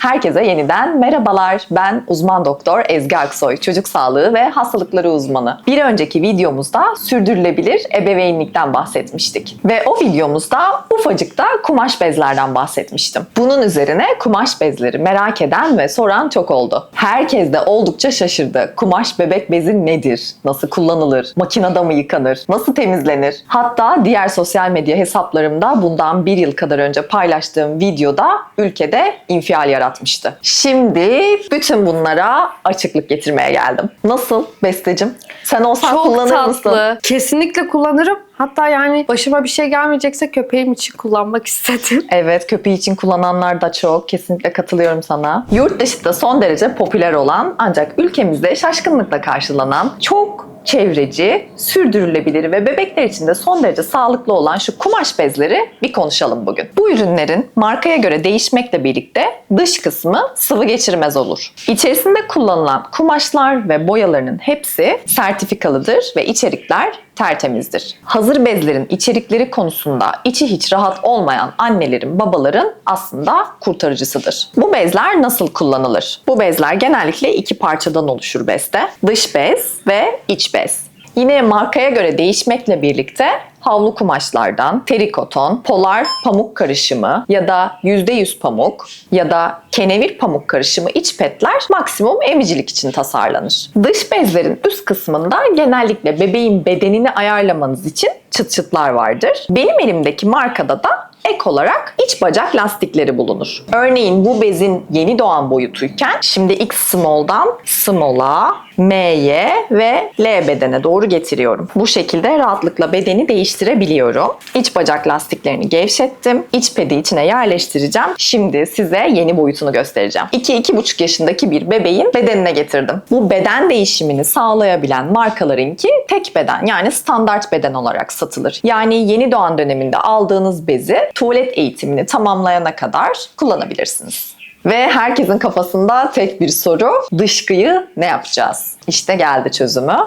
Herkese yeniden merhabalar. Ben uzman doktor Ezgi Aksoy, çocuk sağlığı ve hastalıkları uzmanı. Bir önceki videomuzda sürdürülebilir ebeveynlikten bahsetmiştik. Ve o videomuzda ufacık da kumaş bezlerden bahsetmiştim. Bunun üzerine kumaş bezleri merak eden ve soran çok oldu. Herkes de oldukça şaşırdı. Kumaş bebek bezi nedir? Nasıl kullanılır? Makinede mı yıkanır? Nasıl temizlenir? Hatta diğer sosyal medya hesaplarımda bundan bir yıl kadar önce paylaştığım videoda ülkede infial yaratmıştı. Şimdi bütün bunlara açıklık getirmeye geldim. Nasıl bestecim? Sen olsan Çok kullanır tatlı. mısın? Kesinlikle kullanırım. Hatta yani başıma bir şey gelmeyecekse köpeğim için kullanmak istedim. Evet, köpeği için kullananlar da çok. Kesinlikle katılıyorum sana. Yurt dışında son derece popüler olan ancak ülkemizde şaşkınlıkla karşılanan çok çevreci, sürdürülebilir ve bebekler için de son derece sağlıklı olan şu kumaş bezleri bir konuşalım bugün. Bu ürünlerin markaya göre değişmekle birlikte dış kısmı sıvı geçirmez olur. İçerisinde kullanılan kumaşlar ve boyalarının hepsi sertifikalıdır ve içerikler tertemizdir. Hazır bezlerin içerikleri konusunda içi hiç rahat olmayan annelerin, babaların aslında kurtarıcısıdır. Bu bezler nasıl kullanılır? Bu bezler genellikle iki parçadan oluşur beste. Dış bez ve iç bez. Yine markaya göre değişmekle birlikte havlu kumaşlardan terikoton, polar pamuk karışımı ya da %100 pamuk ya da kenevir pamuk karışımı iç petler maksimum emicilik için tasarlanır. Dış bezlerin üst kısmında genellikle bebeğin bedenini ayarlamanız için çıt çıtlar vardır. Benim elimdeki markada da ek olarak iç bacak lastikleri bulunur. Örneğin bu bezin yeni doğan boyutuyken şimdi X small'dan small'a, M'ye ve L bedene doğru getiriyorum. Bu şekilde rahatlıkla bedeni değiştirebiliyorum. İç bacak lastiklerini gevşettim. İç pedi içine yerleştireceğim. Şimdi size yeni boyutunu göstereceğim. 2-2,5 yaşındaki bir bebeğin bedenine getirdim. Bu beden değişimini sağlayabilen markalarınki tek beden yani standart beden olarak satılır. Yani yeni doğan döneminde aldığınız bezi tuvalet eğitimini tamamlayana kadar kullanabilirsiniz. Ve herkesin kafasında tek bir soru, dışkıyı ne yapacağız? İşte geldi çözümü.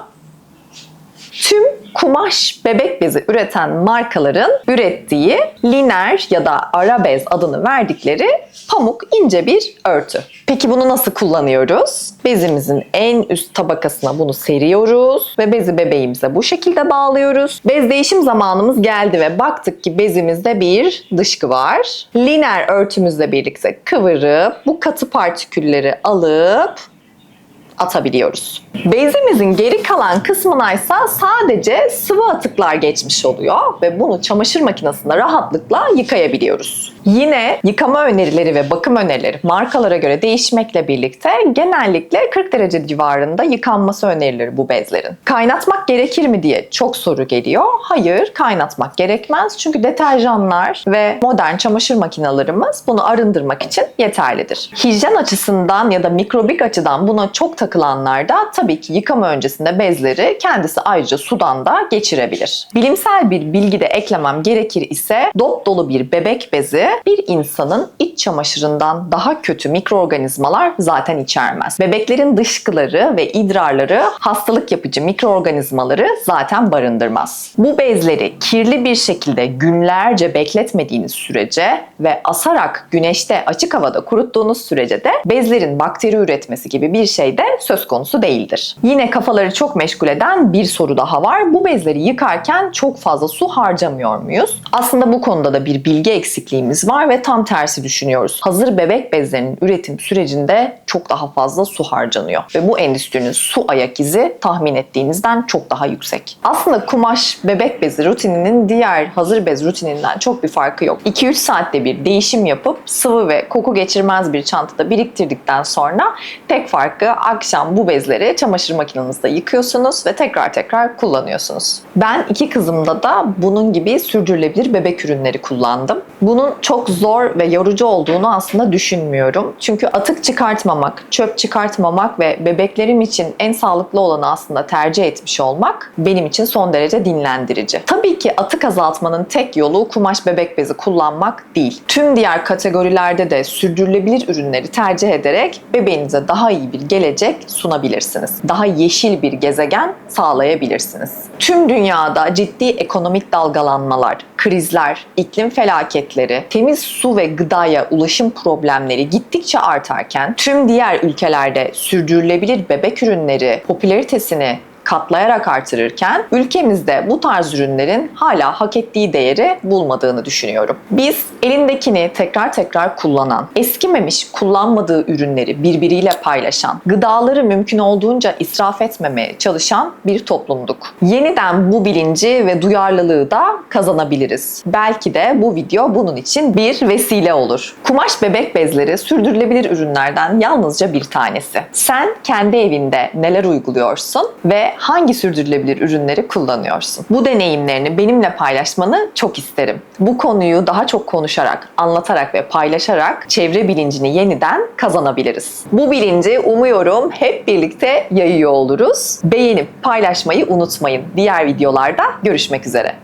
Tüm kumaş bebek bezi üreten markaların ürettiği liner ya da ara bez adını verdikleri pamuk ince bir örtü. Peki bunu nasıl kullanıyoruz? Bezimizin en üst tabakasına bunu seriyoruz ve bezi bebeğimize bu şekilde bağlıyoruz. Bez değişim zamanımız geldi ve baktık ki bezimizde bir dışkı var. Liner örtümüzle birlikte kıvırıp bu katı partikülleri alıp atabiliyoruz. Bezimizin geri kalan kısmına ise sadece sıvı atıklar geçmiş oluyor ve bunu çamaşır makinesinde rahatlıkla yıkayabiliyoruz. Yine yıkama önerileri ve bakım önerileri markalara göre değişmekle birlikte genellikle 40 derece civarında yıkanması önerilir bu bezlerin. Kaynatmak gerekir mi diye çok soru geliyor. Hayır, kaynatmak gerekmez. Çünkü deterjanlar ve modern çamaşır makinelerimiz bunu arındırmak için yeterlidir. Hijyen açısından ya da mikrobik açıdan buna çok takılanlar da tabii ki yıkama öncesinde bezleri kendisi ayrıca sudan da geçirebilir. Bilimsel bir bilgi de eklemem gerekir ise dop dolu bir bebek bezi bir insanın iç çamaşırından daha kötü mikroorganizmalar zaten içermez. Bebeklerin dışkıları ve idrarları hastalık yapıcı mikroorganizmaları zaten barındırmaz. Bu bezleri kirli bir şekilde günlerce bekletmediğiniz sürece ve asarak güneşte açık havada kuruttuğunuz sürece de bezlerin bakteri üretmesi gibi bir şey de söz konusu değildir. Yine kafaları çok meşgul eden bir soru daha var. Bu bezleri yıkarken çok fazla su harcamıyor muyuz? Aslında bu konuda da bir bilgi eksikliğimiz var ve tam tersi düşünüyoruz. Hazır bebek bezlerinin üretim sürecinde çok daha fazla su harcanıyor ve bu endüstrinin su ayak izi tahmin ettiğinizden çok daha yüksek. Aslında kumaş bebek bezi rutininin diğer hazır bez rutininden çok bir farkı yok. 2-3 saatte bir değişim yapıp sıvı ve koku geçirmez bir çantada biriktirdikten sonra tek farkı akşam bu bezleri çamaşır makinenizde yıkıyorsunuz ve tekrar tekrar kullanıyorsunuz. Ben iki kızımda da bunun gibi sürdürülebilir bebek ürünleri kullandım. Bunun çok zor ve yorucu olduğunu aslında düşünmüyorum. Çünkü atık çıkartmamak, çöp çıkartmamak ve bebeklerim için en sağlıklı olanı aslında tercih etmiş olmak benim için son derece dinlendirici. Tabii ki atık azaltmanın tek yolu kumaş bebek bezi kullanmak değil. Tüm diğer kategorilerde de sürdürülebilir ürünleri tercih ederek bebeğinize daha iyi bir gelecek sunabilirsiniz. Daha yeşil bir gezegen sağlayabilirsiniz. Tüm dünyada ciddi ekonomik dalgalanmalar, krizler, iklim felaketleri, temiz su ve gıdaya ulaşım problemleri gittikçe artarken tüm diğer ülkelerde sürdürülebilir bebek ürünleri popülaritesini katlayarak artırırken ülkemizde bu tarz ürünlerin hala hak ettiği değeri bulmadığını düşünüyorum. Biz elindekini tekrar tekrar kullanan, eskimemiş kullanmadığı ürünleri birbiriyle paylaşan, gıdaları mümkün olduğunca israf etmemeye çalışan bir toplumduk. Yeniden bu bilinci ve duyarlılığı da kazanabiliriz. Belki de bu video bunun için bir vesile olur. Kumaş bebek bezleri sürdürülebilir ürünlerden yalnızca bir tanesi. Sen kendi evinde neler uyguluyorsun ve hangi sürdürülebilir ürünleri kullanıyorsun? Bu deneyimlerini benimle paylaşmanı çok isterim. Bu konuyu daha çok konuşarak, anlatarak ve paylaşarak çevre bilincini yeniden kazanabiliriz. Bu bilinci umuyorum hep birlikte yayıyor oluruz. Beğenip paylaşmayı unutmayın. Diğer videolarda görüşmek üzere.